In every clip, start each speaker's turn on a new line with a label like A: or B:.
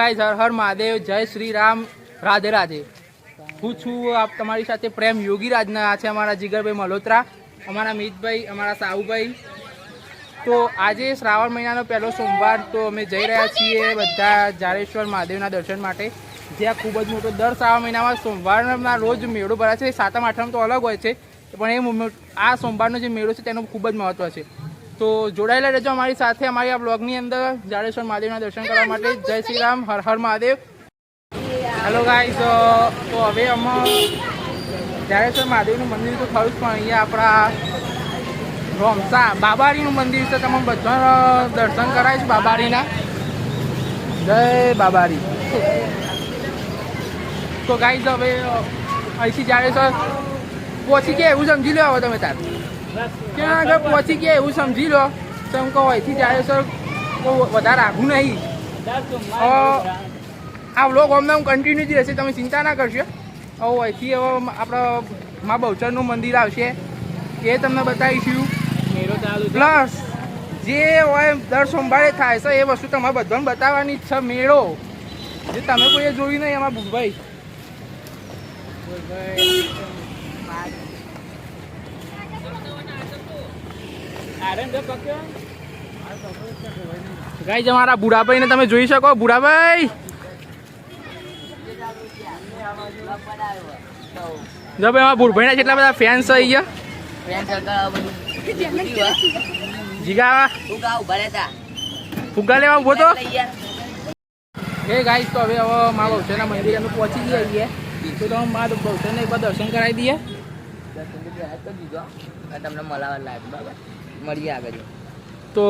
A: Guys હર હર મહાદેવ, જય શ્રી રામ રાધે રાધે. હું છું આપ તમારી સાથે પ્રેમ યોગી રાજના છે અમારા જીગરભાઈ મલ્હોત્રા, અમારા મિતભાઈ, અમારા સાહુભાઈ. તો આજે શ્રાવણ મહિનાનો પહેલો સોમવાર, તો અમે જઈ રહ્યા છીએ બધા જાડેશ્વર મહાદેવના દર્શન માટે. જ્યાં ખૂબ જ મોટો દર શ્રાવણ મહિનામાં સોમવારના રોજ મેળો ભરાય છે. સાતમ, આઠમ તો અલગ હોય છે, પણ એ આ સોમવારનો જે મેળો છે, તેનું ખૂબ જ મહત્વ છે. તો જોડાયેલા રહેજો અમારી સાથે અમારી આ બ્લોગની અંદર. જાડેશ્વર મહાદેવના દર્શન કરવા માટે. જય શ્રી રામ હર હર મહાદેવ. હેલો ગાઈસ તો હવે અમે જાડેશ્વર મહાદેવનું મંદિર તો ખરું જ પણ અહીંયા આપણા રોમસા બાબારીનું મંદિર છે. તમે બધા દર્શન કરાવીશ બાબારીના. જય બાબારી. તો ગાઈસ હવે અહીંથી જાડેશ્વર પહોંચી ગયા એવું સમજી લો હવે તમે તાર. ત્યાં આગળ પહોંચી ગયા એવું સમજી લો. તો એમ કહો અહીંથી જાડેશ્વર કોઈ વધારે આઘું નહીં. આ વ્લોગ અમને કન્ટિન્યુ જ રહેશે તમે ચિંતા ના કરશો. હવે અહીંથી હવે આપણા મા બહુચરનું મંદિર આવશે. એ તમને બતાવીશું. પ્લસ જે હોય દર સોમવારે થાય છે એ વસ્તુ તમારે બધાને બતાવવાની છે મેળો. જે તમે કોઈએ જોયું નહીં એમાં ભૂભાઈ ગાઈ તમારા બુઢાભાઈને તમે જોઈ શકો, બુઢાભાઈ. જો ભાઈ, અમારા બુઢભાઈના કેટલા બધા ફેન્સ છે ગયા જીગા ફુગા લેવા ઊભો તો. એ ગાઈ તો હવે હવે મા ગૌસેના મંદિરે અમે પહોંચી ગયા છીએ. તો તમે મા બહુચરને એક દર્શન કરાવી દઈએ.
B: તમને મળવા લાગ બરાબર? મળીએ આગળ
A: તો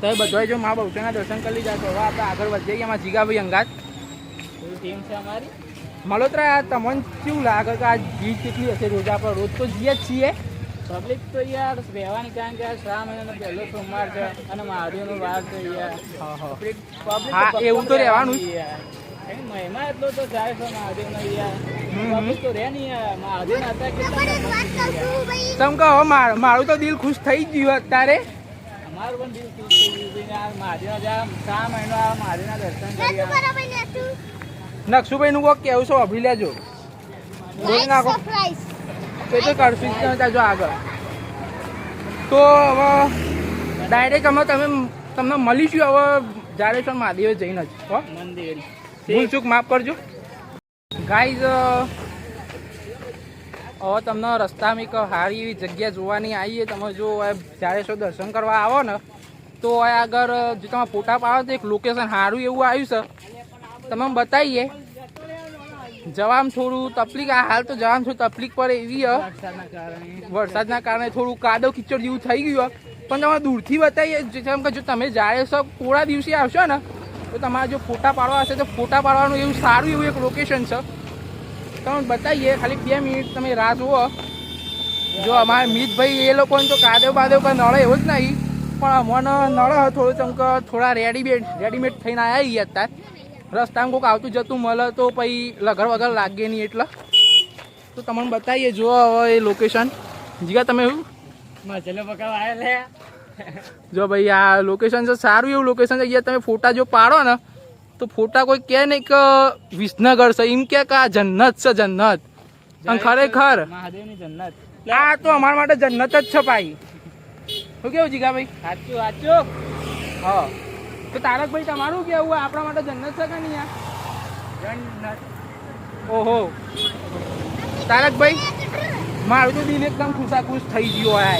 A: તમે બધાએ જો મા બહુચરના દર્શન કરી લીધા તો હવે આપણે આગળ વધીએ એમાં જીગાભાઈ અંગાત. ટીમ છે અમારી? મલોત્રા તમને કેવું લાગે? કે આ જીત કેટલી હશે? રોજ આપણે રોજ તો જીએ જ છીએ.
C: પબ્લિક તો યાર રહેવાની કારણ કે શ્રાવણ મહિનાનો પહેલો સોમવાર છે અને મહાદેવનો વાર છે યાર.
A: હા એવું તો રહેવાનું.
C: યાર. મહિમા એટલો તો જાય છે મહાદેવનો યાર. પબ્લિક તો રહે નહીં યાર. મહાદેવ હતા કેટલા
A: તમ કહો મારું મારું તો દિલ ખુશ થઈ જ ગયું અત્યારે.
C: અમારું પણ દિલ ખુશ થઈ ગયું છે યાર. મહાદેવના જ્યાં શ્રાવણ મહિનો દર્શન કર્યા
A: નકશુભાઈનું કોક કેવું છે અભી લેજો. બોલી નાખો. એ તો કરશું તમે જો આગળ. તો હવે ડાયરેક્ટ અમે તમે તમને મળીશું હવે જાડેશ્વર મહાદેવ જઈને જ. હો.
C: મંદિર.
A: ભૂલ ચૂક માફ કરજો. ગાઈઝ હવે તમને રસ્તામાં એક સારી એવી જગ્યા જોવાની આવીએ તમે જો જ્યારે જાડેશ્વર દર્શન કરવા આવો ને, તો આગળ જો તમે ફોટા પાડો તો એક લોકેશન સારું એવું આવ્યું છે. તમે બતાવીએ જવામાં થોડું તકલીફ, આ હાલ તો જવામાં થોડું તકલીફ પડે એવી
C: વરસાદના કારણે
A: થોડું કાદવ કિચડ જેવું થઈ ગયું પણ તમે દૂરથી બતાવીએ જેમ કે જો તમે જાય છો થોડા દિવસે આવશો ને, તો તમારે જો ફોટા પાડવા હશે તો ફોટા પાડવાનું એવું સારું એવું એક લોકેશન છે. તમે બતાવીએ. ખાલી બે મિનિટ તમે રાહ જુઓ. જો અમારા મિતભાઈ એ લોકોને તો કાદવ બાદવ પર નળે એવું જ નહીં. પણ અમને નળ થોડું ચમક થોડા રેડીમેડ રેડીમેડ થઈને આવ્યા અત્યારે. રસ્તામાં કોઈક આવતું જતું મળે તો પછી લગર વગર લાગે નહીં એટલે. તો તમને બતાવીએ જો હવે એ લોકેશન જીગા તમે
C: પકાવા
A: જો ભાઈ આ લોકેશન છે સારું એવું લોકેશન છે. અહીંયા તમે ફોટા જો પાડો ને તો ફોટા કોઈ કહે નહીં કે વિસનગર છે. એમ કે આ જન્નત છે જન્નત. અને ખરેખર
C: મહાદેવની જન્નત.
A: આ તો અમારા માટે જન્નત જ છે ભાઈ. શું કેવું જીગા ભાઈ
C: સાચું સાચું.
A: હા. તો તારકભાઈ તમારું કેવું આપણા માટે જન્નત છે કે નહીં યાર
C: જન્નત.
A: ઓહો. તારકભાઈ મારું તો દિલ એકદમ ખુશાખુશ થઈ ગયો હોય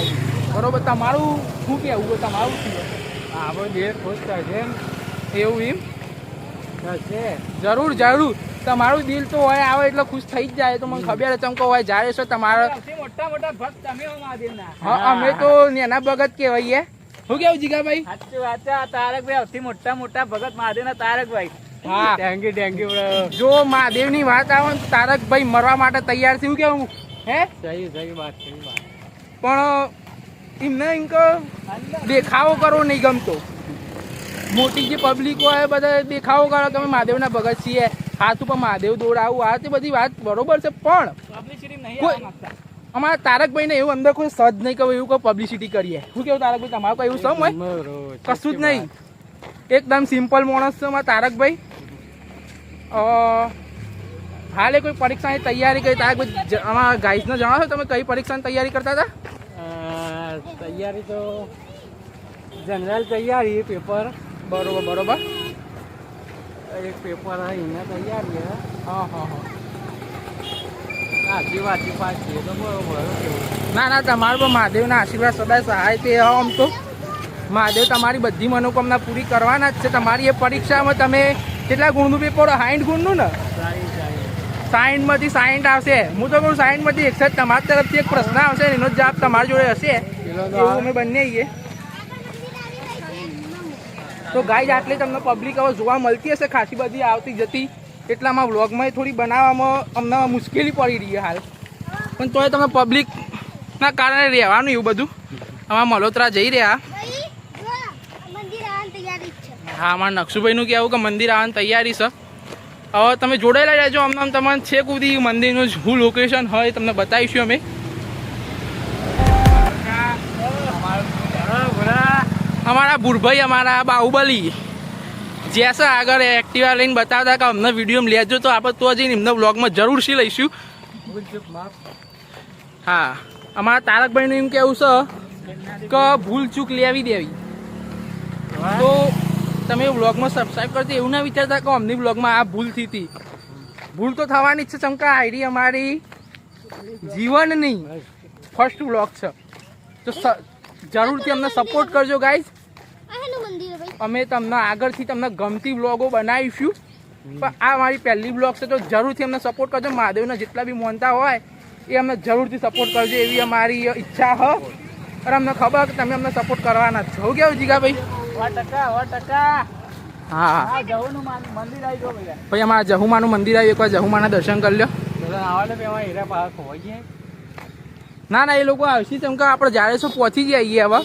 A: બરોબર તમારું શું કેવું? તમારું શું? છે?
C: આપણો દેહ ખુશ થાય એમ.
A: એવું એમ? જરૂર જરૂર. તમારું દિલ તો હોય આવે એટલે ખુશ થઈ જ જાય. તો મને ખબર ચમકો હોય જાય છો તમારા.
C: મોટા મોટા ભક્ત તમે હો મહાદેવના.
A: હા અમે તો નેના ભગત કહેવાઈએ. શું કેવું જીગાભાઈ?
C: સાચું વાત છે તારકભાઈ સૌથી મોટા મોટા ભગત મહાદેવના તારકભાઈ.
A: હા.
C: થેન્ક યુ થેન્ક યુ
A: જો મહાદેવની વાત આવે ને તારકભાઈ મરવા માટે તૈયાર થયું કેવું? હે?
C: સહી સહી વાત સહી વાત.
A: પણ એમને એમ દેખાવો કરવો નહીં ગમતો. મોટી જે પબ્લિકો હોય બધા દેખાવો કરો કે અમે મહાદેવના ભગત છીએ. હાથ ઉપર મહાદેવ દોડાવું આ તે બધી વાત બરોબર છે પણ
C: પબ્લિસિટી નહીં ને
A: અમારા એવું અંદર કોઈ સજ નહીં કહું એવું કોઈ પબ્લિસિટી કરીએ. શું કેવું તારકભાઈ તમારું કોઈ એવું સમ હોય? કશું જ નહીં. એકદમ સિમ્પલ માણસ છે અમારા તારકભાઈ. હાલે કોઈ પરીક્ષાની તૈયારી કરી? તારકભાઈ અમારા ગાઈસને જણાવો તમે કઈ પરીક્ષાની તૈયારી કરતા હતા?
C: તૈયારી તો જનરલ તૈયારી પેપર
A: બરોબર બરોબર.
C: એક પેપર અહીંયા તૈયાર છે
A: હા હા હા.
C: આખી પાછી તો બરોબર
A: ના ના તમારું પણ મહાદેવના આશીર્વાદ સદાય સહાય તે આમ તો. મહાદેવ તમારી બધી મનોકામના પૂરી કરવાના જ છે. તમારી એ પરીક્ષામાં તમે કેટલા ગુણનું પેપર? સાઠ ગુણનું ને? સાઠમાંથી સાઠ આવશે. હું તો કહું સાઠમાંથી એકસઠ તમારી તરફથી એક પ્રશ્ન આવશે એનો જવાબ તમારી જોડે હશે. એવું અમે બંને તો ગાઈડ આટલી તમને પબ્લિક હવે જોવા મળતી હશે ખાસી બધી આવતી જતી. એટલામાં વ્લોગમાં થોડી બનાવવામાં અમને મુશ્કેલી પડી રહી છે હાલ. પણ તોય તમે પબ્લિકના કારણે રહેવાનું એવું બધું. આમાં મલોત્રા જઈ રહ્યા.
D: છે
A: હા, અમારા નકશુભાઈનું કહેવું કે મંદિર આવવાની તૈયારી છે. હવે તમે જોડાયેલા રહેજો. અમને તમારે છેક સુધી મંદિરનું શું લોકેશન હોય તમને બતાવીશું અમે. અમારા ભૂરભાઈ, અમારા બાહુબલી. જેસે આગળ એક્ટિવા લઈને બતાવતા કે અમને વીડિયો લેજો તો આપણે તો જઈને એમના બ્લોગમાં જરૂરથી લઈશું. હા. અમારા તારકભાઈનું એમ કેવું છે કે ભૂલ ચૂક લેવી દેવી. તો તમે વ્લોગમાં સબસ્ક્રાઈબ કરજો. એવું ના વિચારતા કે અમની વ્લોગમાં આ ભૂલ થઈ હતી. ભૂલ તો થવાની જ છે ચમકા આઈડી અમારી જીવનની ફર્સ્ટ વ્લોગ છે. તો જરૂરથી અમને સપોર્ટ કરજો ગાઈઝ
D: આ હેનું મંદિર હે ભાઈ
A: અમે તમને આગળથી તમને ગમતી વ્લોગો બનાવીશું. પણ આ મારી પહેલી વ્લોગ છે તો જરૂરથી અમને સપોર્ટ કરજો. મહાદેવના જેટલા બી માનતા હોય એ અમને જરૂરથી સપોર્ટ કરજો એવી અમારી ઈચ્છા હ. અને અમને ખબર કે તમે અમને સપોર્ટ કરવાના છો. કેવું જીગાભાઈ? હા. ભાઈ અમારા જહુમાનું મંદિર આવ્યું એકવાર જહુમાના દર્શન કરી
C: લો
A: ના ના એ લોકો આવશે તેમ કે આપણે જ્યારે શું પહોંચી જઈએ હવે.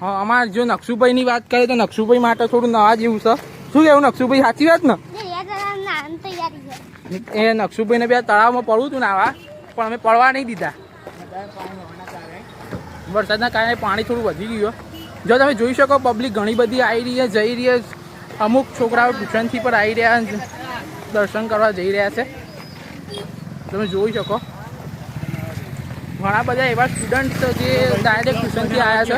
A: હા અમારે જો નકશુભાઈની વાત કરીએ તો નકશુભાઈ માટે થોડું નવા જેવું છે. શું કેવું નકશુભાઈ સાચી વાત ને?
D: એ યાદ
A: ને બે તળાવમાં પડવું હતું નાવા પણ અમે પડવા નહીં દીધા. વરસાદના કારણે પાણી થોડું વધી ગયું જો તમે જોઈ શકો પબ્લિક ઘણી બધી આવી રહી છે જઈ રહી છે. અમુક છોકરાઓ ટ્યુશનથી પણ આવી રહ્યા છે દર્શન કરવા જઈ રહ્યા છે. તમે જોઈ શકો. ઘણા બધા એવા સ્ટુડન્ટ જે ડાયરેક્ટ ટ્યુશનથી આવ્યા છે.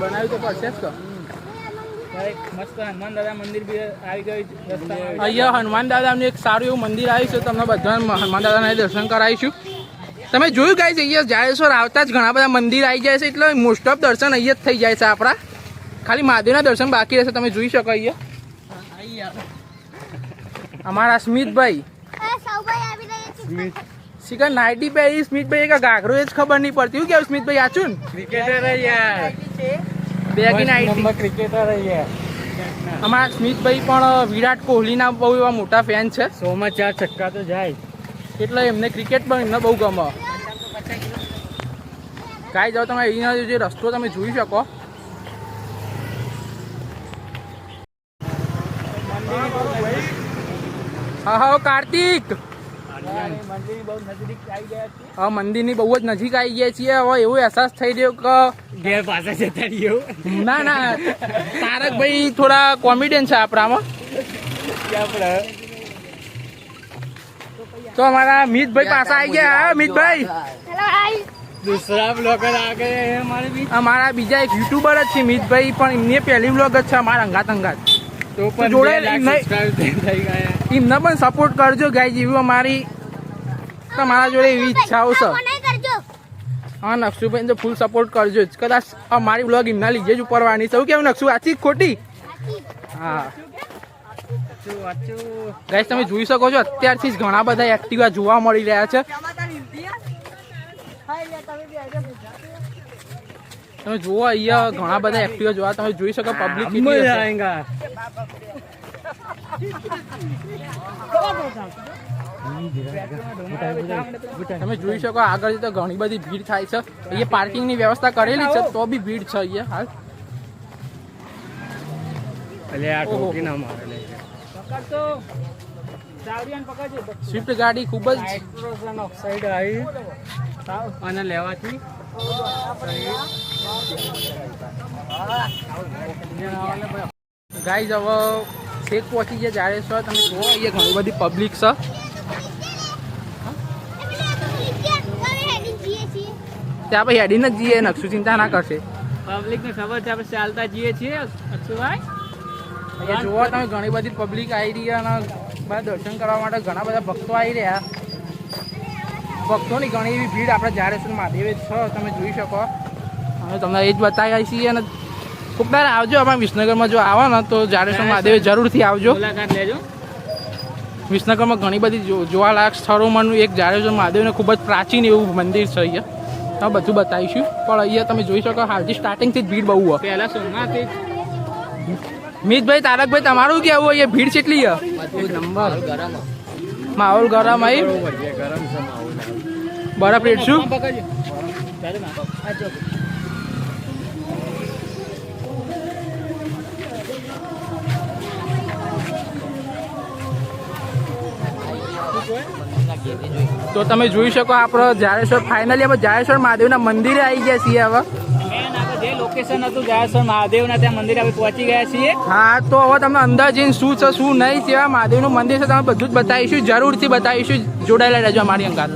A: બનાવ્યું તો પડશે જ તો. અહીંયા હનુમાન દાદાનું એક સારું એવું મંદિર આવ્યું છે તમને બધા હનુમાન દાદાના દર્શન કરાવીશું. તમે જોયું ગાય છે અહીંયા જાડેશ્વર આવતા જ ઘણા બધા મંદિર આવી જાય છે એટલે મોસ્ટ ઓફ દર્શન અહીંયા જ થઈ જાય છે આપણા. ખાલી મહાદેવના દર્શન બાકી રહેશે તમે જોઈ શકો અહીંયા. અમારા સ્મિતભાઈ
D: છે
A: શિખર નાઇટી પહેરી સ્મિતભાઈ એક ઘાઘરો એ જ ખબર નહીં પડતી. હું કેવું સ્મિતભાઈ આચું ને?
C: ક્રિકેટર યાર.
A: બેગી નાઇટી
C: ક્રિકેટર યાર.
A: અમારા સ્મિતભાઈ પણ વિરાટ કોહલીના બહુ એવા મોટા ફેન છે.
C: સો માં ચાર છક્કા તો જાય.
A: એટલે એમને ક્રિકેટ પણ એમને બહુ ગમે. કાંઈ જાઓ તમે અહીંનો જે રસ્તો તમે જોઈ શકો. હા હા કાર્તિક! હા મંદિરની બહુ જ નજીક આવી ગયા છીએ. હવે એવું અહેસાસ થઈ રહ્યો કે
C: ઘેર
A: છે આપણામાં. તો અમારા મિતભાઈ પાસે આવી ગયા. મિતભાઈ.
C: દુસરા
A: અમારા બીજા એક યુટ્યુબર જ છે મિતભાઈ પણ એમની પહેલી બ્લોગ જ છે અમારા અંગાત અંગાત જોડે એમને પણ સપોર્ટ કરજો ગાય જેવી તો તમારા જોડે એવી ઈચ્છાઓ છે. હા નકશુભાઈ તો ફૂલ સપોર્ટ કરજો જ. કદાચ મારી બ્લોગ એમના લીધે જ ઉપરવાની છે. કેવું નકશુ આછી ખોટી? હા. ગાઈસ તમે જોઈ શકો છો અત્યારથી જ ઘણા બધા એક્ટિવા જોવા મળી રહ્યા છે. તમે જુઓ અહીંયા ઘણા બધા એક્ટિવા જોવા તમે જોઈ શકો પબ્લિક તમે જોઈ શકો આગળ તો ઘણી બધી ભીડ થાય છે. અહીંયા પાર્કિંગની વ્યવસ્થા કરેલી છે તો બી ભીડ છે અહીંયા. હાલ. સ્વિફ્ટ ગાડી ખૂબ જ
C: ઓક્સાઇડ આવી. અને લેવાથી?
A: ગાઈઝ હવે છેક પહોંચી ગયા જ્યારે સર તમે જુઓ અહીંયા ઘણી બધી પબ્લિક છે. ત્યાં પછી હેડીને જ જઈએ નકશું ચિંતા ના કરશે.
C: પબ્લિકને ખબર છે આપણે ચાલતા જઈએ છીએ અક્ષુભાઈ
A: અહીંયા જુઓ તમે ઘણી બધી પબ્લિક આવી રહી અને બધા દર્શન કરવા માટે ઘણા બધા ભક્તો આવી રહ્યા. ભક્તોની ઘણી એવી ભીડ આપણે જાડેશ્વર મહાદેવે છ તમે જોઈ શકો. અમે તમને એ જ બતાવ્યા છીએ અને ખૂબ આવજો આપણે વિસનગરમાં જો આવો ને તો જાડેશ્વર મહાદેવ જરૂરથી આવજો. વિસનગરમાં ઘણી બધી જો- જોવાલાયક સ્થળોમાંનું એક જાડેશ્વર મહાદેવને ખૂબ જ પ્રાચીન એવું મંદિર છે અહીંયા. તમે બધું બતાવીશું. પણ અહીંયા તમે જોઈ શકો હાલથી સ્ટાર્ટિંગથી જ ભીડ બહુ હોય.
C: પહેલા સોમનાથથી
A: મિતભાઈ તારકભાઈ તમારું કેવું અહીંયા ભીડ કેટલી છે?
B: નંબર. ગરમ
A: માહોલ ગરમ આવી બરફ રેડશું? તો તમે જોઈ શકો આપણે જાડેશ્વર. ફાઇનલી આપણે જાડેશ્વર મહાદેવના મંદિરે આવી ગયા છીએ હવે.
C: જે લોકેશન હતું જાયેશ્વર મહાદેવના ત્યાં મંદિરે આપણે પહોંચી ગયા છીએ.
A: હા તો હવે તમને અંદર જઈને શું છે શું નહીં છે મહાદેવનું મંદિર છે તમે બધું જ બતાવીશું જરૂરથી બતાવીશું. જોડાયેલા રહેજો અમારી અંગાત.